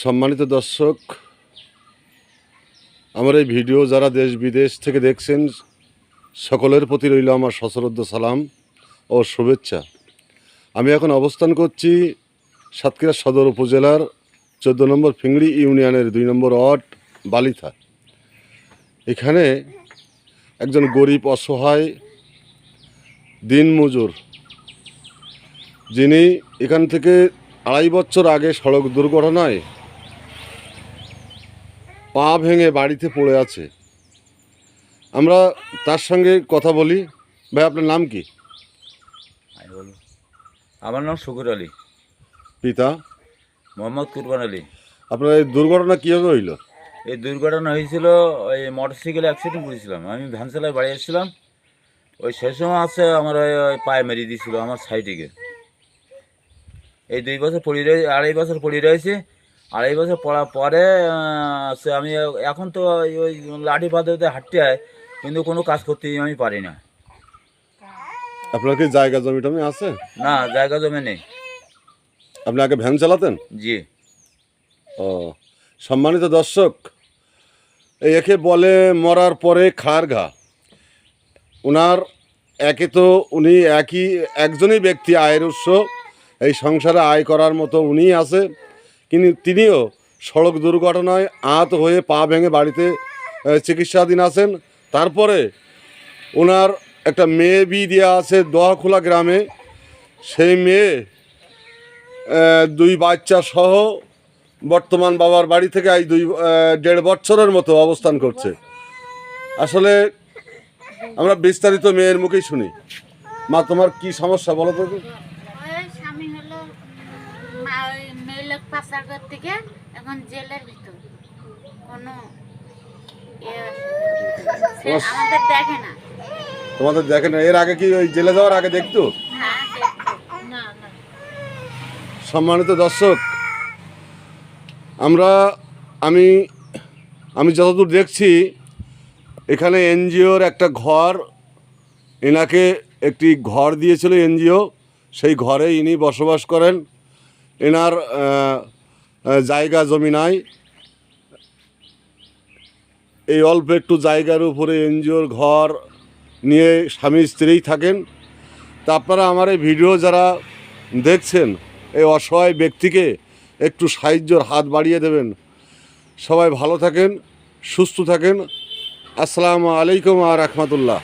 সম্মানিত দর্শক, আমার এই ভিডিও যারা দেশ বিদেশ থেকে দেখছেন, সকলের প্রতি রইল আমার সশ্রদ্ধ সালাম ও শুভেচ্ছা। আমি এখন অবস্থান করছি সাতক্ষীরা সদর উপজেলার চোদ্দ নম্বর ফিংড়ি ইউনিয়নের দুই নম্বর ওয়ার্ড, বালিথা। এখানে একজন গরিব অসহায় দিনমজুর, যিনি এখান থেকে আড়াই বছর আগে সড়ক দুর্ঘটনায় পা ভেঙে বাড়িতে পড়ে আছে। আমরা তার সঙ্গে কথা বলি। ভাই আপনার নাম কি? আমার নাম শুকুর আলী। পিতা? মোহাম্মদ কুরবান আলী। আপনার এই দুর্ঘটনা কীভাবে হইল? এই দুর্ঘটনা হয়েছিল ওই মোটরসাইকেলে অ্যাক্সিডেন্ট করেছিলাম। আমি ভ্যান চালায় বাড়ি এসেছিলাম ওই সেই সময় আছে আমার ওই ওই পায়ে মেরিয়ে দিয়েছিল আমার সাইডিকে এই দুই বছর পড়ে রয়ে আড়াই বছর পড়ে রয়েছে। আড়াই বছর পড়ার পরে সে আমি এখন তো ওই ওই লাঠি পাতে হাঁটতে হয় কিন্তু কোনো কাজ করতে আমি পারি না। আপনার কি জায়গা জমি টমি আছে? না জায়গা জমি নেই। আপনি আগে ভ্যান চালাতেন? জি। ও সম্মানিত দর্শক এই একে বলে মরার পরে খার ঘা। ওনার একে তো উনি একই একজনই ব্যক্তি আয়ের উৎস। এই সংসারে আয় করার মতো উনিই আছে। কিন্তু তিনিও সড়ক দুর্ঘটনায় আহত হয়ে পা ভেঙে বাড়িতে চিকিৎসাধীন আছেন। তারপরে ওনার একটা মেয়ে বিয়ে দেওয়া আছে দোয়াখোলা গ্রামে। সেই মেয়ে দুই বাচ্চা সহ বর্তমান বাবার বাড়ি থেকে এই দুই দেড় বছরের মতো অবস্থান করছে। আসলে আমরা বিস্তারিত মেয়ের মুখেই শুনি। মা, তোমার কি সমস্যা বলো তো ওই স্বামী হলো মা ওই মেয়ে লোক পাচার করতে গিয়ে এখন জেলের ভিতর। কোনো আমাদের দেখে না। তোমাদের দেখেন এর আগে কি ওই জেলে যাওয়ার আগে দেখতো? হ্যাঁ না না। সম্মানিত দর্শক আমরা আমি আমি যতদূর দেখছি এখানে এনজিওর একটা ঘর এনাকে একটি ঘর দিয়েছিল এনজিও। সেই ঘরে ইনি বসবাস করেন। এনার জায়গা জমি নাই। এই অল্প একটু জায়গার উপরে এনজিওর ঘর নিয়ে স্বামী স্ত্রীই থাকেন। তা আপনারা আমার এই ভিডিও যারা দেখছেন, এই অসহায় ব্যক্তিকে একটু সাহায্যর হাত বাড়িয়ে দেবেন। সবাই ভালো থাকেন, সুস্থ থাকেন। আসসালামু আলাইকুম আর রহমতুল্লাহ।